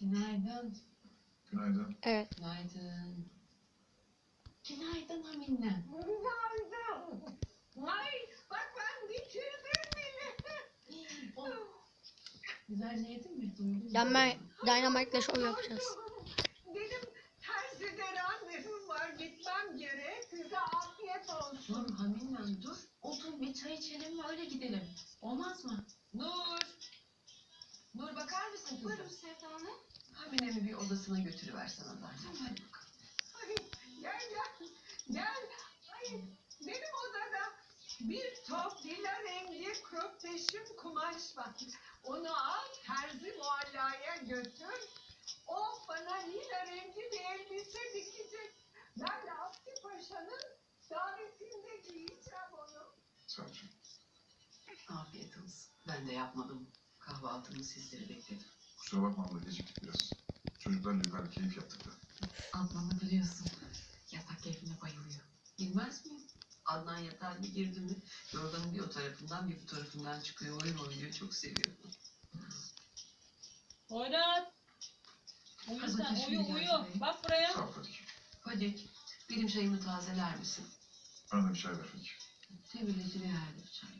Günaydın. Günaydın. Evet. Günaydın. Günaydın Hamine. Günaydın. Ay bak ben bitirdim bile. Güzelce yedin mi? Doyurdun mu? Dynamite, Dynamite'le show yapacağız. Benim terzide randevum var gitmem gerek. Size afiyet olsun. Dur Hamine dur. Otur bir çay içelim ve öyle gidelim. Olmaz mı? Nur. Nur bakar mısın kızım? Buyurun Sevda Hanım. Hamine'mi bir odasına götürüversen. Hadi bakalım. Ay, gel gel. Gel. Ay, benim odada bir top lila rengi krokteşim kumaş var. Onu al terzi muallaya götür. O bana lila rengi bir elbise dikecek. Ben de Abdi Paşa'nın davetinde giyeceğim onu. Afiyet olsun. Ben de yapmadım. Kahvaltımı sizleri bekledim. Kusura bakma abla geciktik biraz. Çocuklarla yukarı keyif yaptık da. Adnan'ı biliyorsun. Yatak keyfine bayılıyor. Bilmez miyim? Adnan yatağına girdi mi yorganın bir o tarafından bir bu tarafından çıkıyor. Oyun oynuyor. Çok seviyor. Poyraz. Uyu sen, uyu uyu. Bak buraya. Sağ ol Fadik. Fadik, benim çayımı tazeler misin? Bana da bir çay ver Fadik. Tebirleci bir yerde bir çay.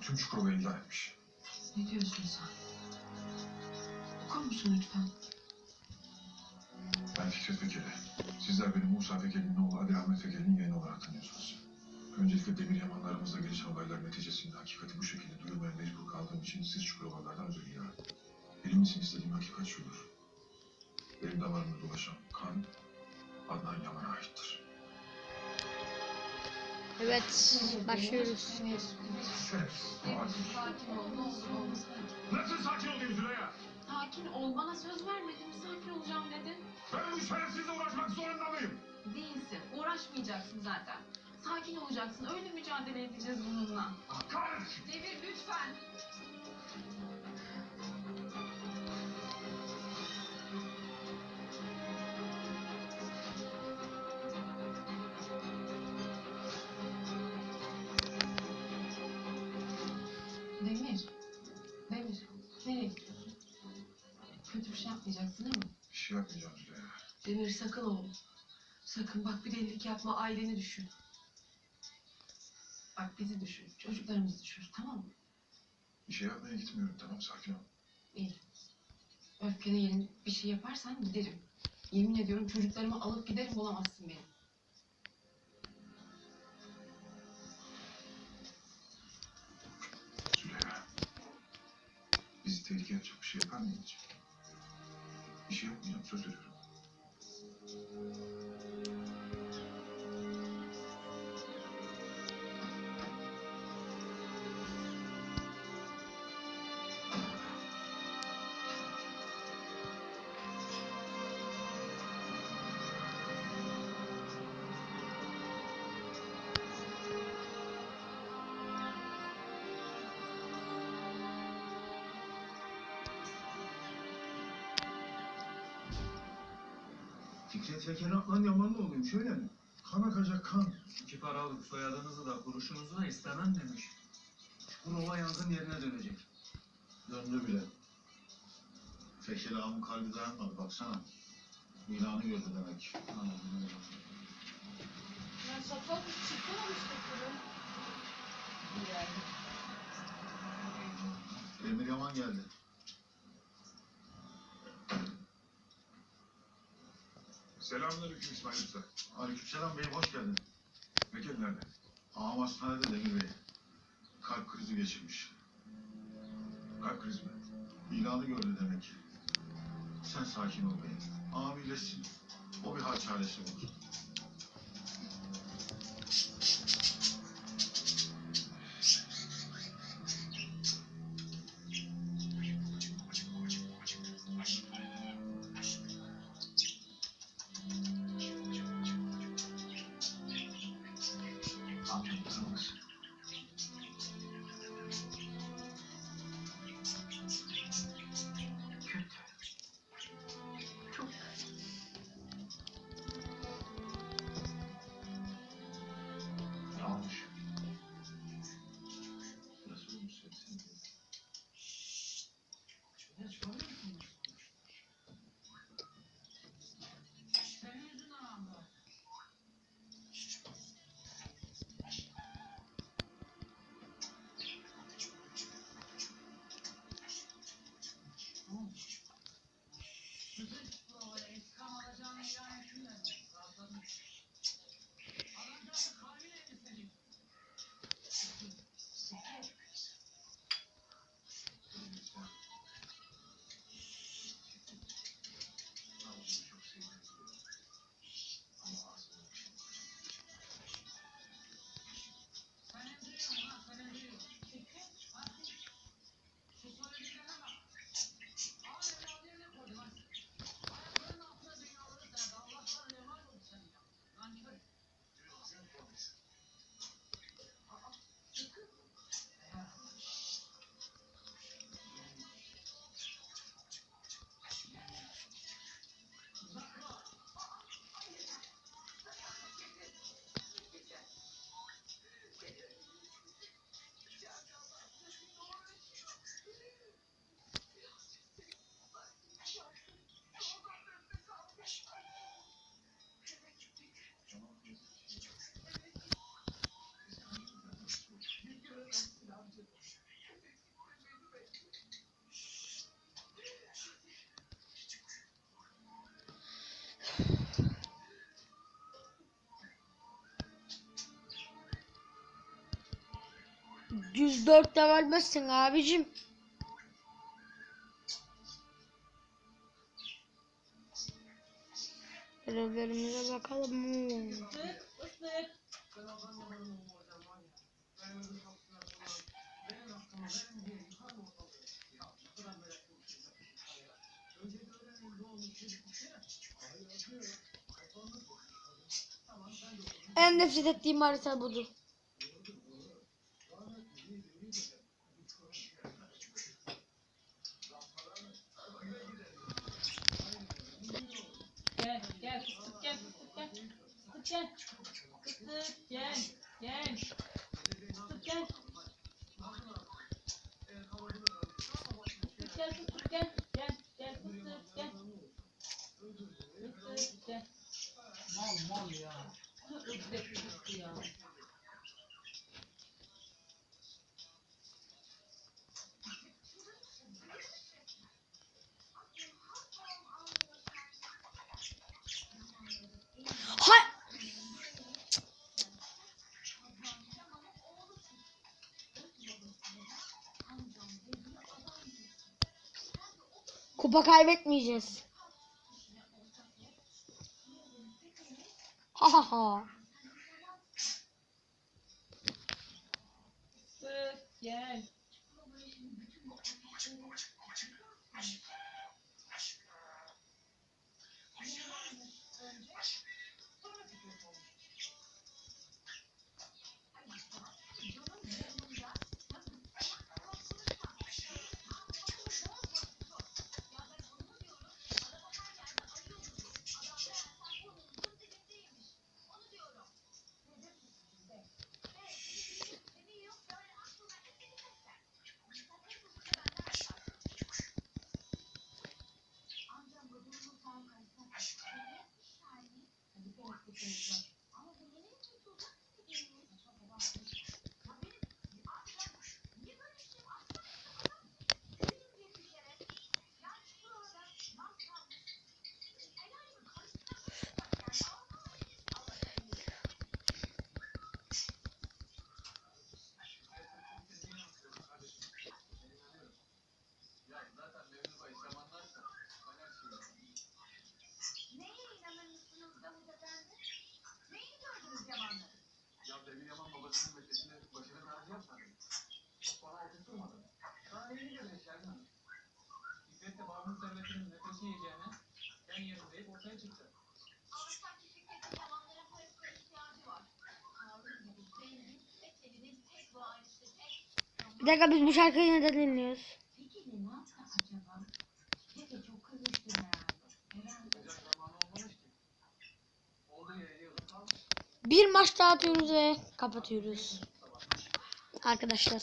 Tüm Çukurova ilan etmiş. Ne diyorsun sen? Okur musun lütfen? Ben Fikret Fekeli. Sizler beni Musa Fekeli'nin oğlu Adil Ahmet Fekeli'nin yeğeni olarak tanıyorsunuz. Öncelikle Demir Yaman'la aramızda gelişen olaylar neticesinde hakikati bu şekilde duyurmaya mecbur kaldığım için siz Çukurovalardan özür diliyorum. Bilinmesini istediğim hakikat şudur. Benim damarımda dolaşan kan Adnan Yaman'a aittir. Olma sakin. Nasıl sakin olayım Züleyha? Sakin ol. Bana söz vermedin mi? Sakin olacağım dedin. Ben bu şerefsizle uğraşmak zorunda mıyım? Değilsin. Uğraşmayacaksın zaten. Sakin olacaksın. Öyle mücadele edeceğiz bununla. Kahretsin. Demir lütfen. Nereye? Kötü bir şey yapmayacaksın değil mi? Bir şey yapmayacağım Züleyha. Demir sakın oğlum. Sakın bak bir delilik yapma. Aileni düşün. Bak bizi düşün. Çocuklarımızı düşün. Tamam mı? Bir şey yapmaya gitmiyorum tamam sakin ol. İyi. Öfkene yenilip bir şey yaparsan giderim. Yemin ediyorum çocuklarımı alıp giderim bulamazsın beni. Tehlikeye atacak bir şey yapar? Bir şey yapmayacağım söz veriyorum. Fikret Feker'in Adnan Yaman'la oluyormuş öyle mi? Kan akacak kan. İki paralık soyadınızı da kuruşunuzu da istemem demiş. Çukurova yangın yerine dönecek. Döndü bile. Feşeli ağamın kalbi dayanmadı baksana. İlanı gördü demek. Çatal çıksana işte kuru. Demir Yaman geldi. Selamünaleyküm İsmail Usta. Aleykümselam beyim hoş geldin. Mekel nerede? Ağam hastanede Demir Bey. Kalp krizi geçirmiş. Kalp krizi mi? İlanı gördü demek ki. Sen sakin ol beyim. Ağam iyileşsin. O bir hal çaresi bulur. object 104 de vermezsin abicim. Görevlerimize bakalım. En nefret ettiğim harita budur. Gel, gel, fıstık gel, fıstık gel. Fıstık gel. Fıstık gel, gel. Fıstık gel. Fıstık gel, fıstık gel. Gel, gel, fıstık gel. Fıstık gel. Mal mal ya. Özle fıstık ya. Kupa kaybetmeyeceğiz. Ha ha ha. Gel. Bir dakika biz bu şarkıyı neden dinliyoruz? Bir maç daha atıyoruz ve kapatıyoruz. Arkadaşlar.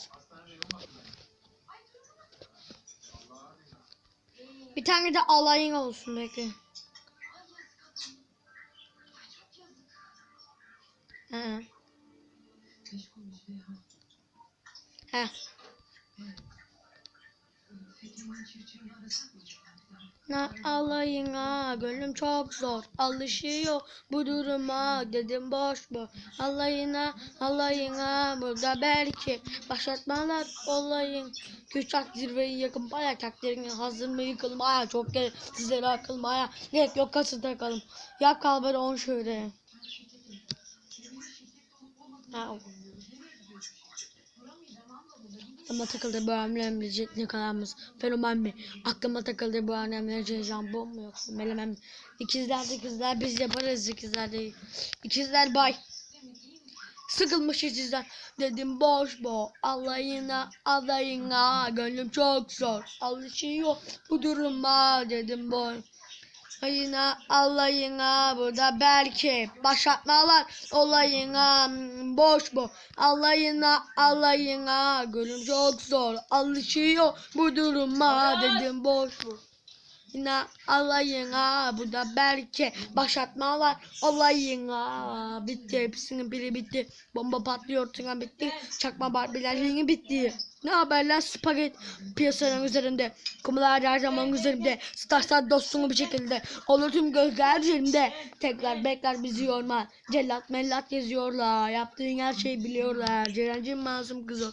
Bir tane de alayın olsun belki. He. Meşgulmüş Beyhan. He. Fethi'nin çiftçiğini arasak mı acaba? Ne alayına gönlüm çok zor. Alışıyor bu duruma. Dedim boş bu alayına alayına burada belki başlatmalar olayın küçük zirveyi yakın baya takdirin hazır mı yıkılmaya çok gerek sizlere akılmaya gerek yok kası takalım yap kalbere on şöyle. Ha. Aklıma takıldı bu önemli ne kadarımız fenomen mi? Aklıma takıldı bu önemli heyecan bu mu yoksa melemem mi? İkizler de ikizler biz yaparız ikizler değil. İkizler bay. Sıkılmış ikizler dedim boş bo alayına alayına gönlüm çok zor alışıyor bu duruma dedim boy. Ayına alayına burada belki başlatmalar. Olayına hmm, boş bu. Alayına alayına gönlüm çok zor. Alışıyor bu duruma dedim boş bu. Yine alayına bu da belki başlatmalar. Olayına bitti hepsinin biri bitti. Bomba patlıyor tren bitti. Çakma barbiler yeni bitti ne haberler? Spaget piyasanın üzerinde kumlar her zaman üzerimde starslar dostunu bir şekilde olur tüm gözler üzerimde tekrar bekler bizi yorma. Cellat mellat geziyorlar. Yaptığın her şeyi biliyorlar. Ceren'cim masum kızı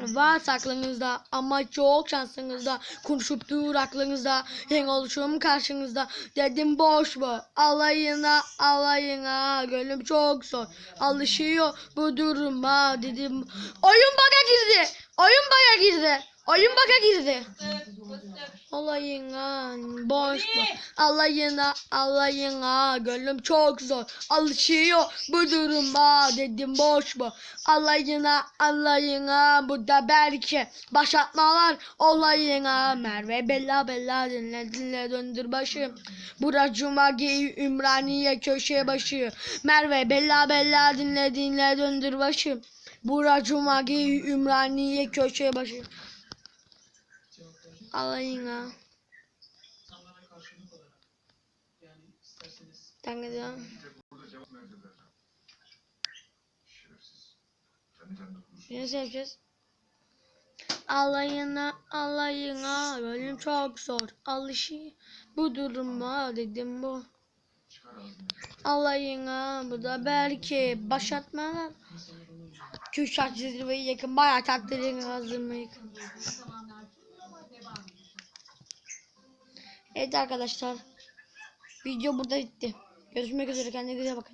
var aklınızda ama çok şansınızda. Konuşup dur aklınızda. Yeni oluşum karşınızda. Dedim boş bu alayına alayına. Gönlüm çok zor. Alışıyor bu duruma. Dedim oyun baka girdi oyun baka girdi. Oyun baka girdi. Alayına boş bu alayına alayına gönlüm çok zor. Alışıyor bu duruma dedim boş bu alayına alayına bu da belki başlatmalar. Olayına Merve bella bella dinle dinle döndür başım. Bura cuma giy Ümraniye köşe başı. Merve bella bella dinle dinle döndür başım Bura cuma giy Ümraniye köşe başı? Şerefsiz. Kendi kendine konuşuyor. Yine seveceğiz. Alayına alayına gönlüm çok zor alışı bu duruma dedim bu alayına bu da belki başlatmalar Kürşat zirveyi yakın bayağı takdirin hazır mı yakın. Evet arkadaşlar video burada bitti. Görüşmek üzere kendinize bakın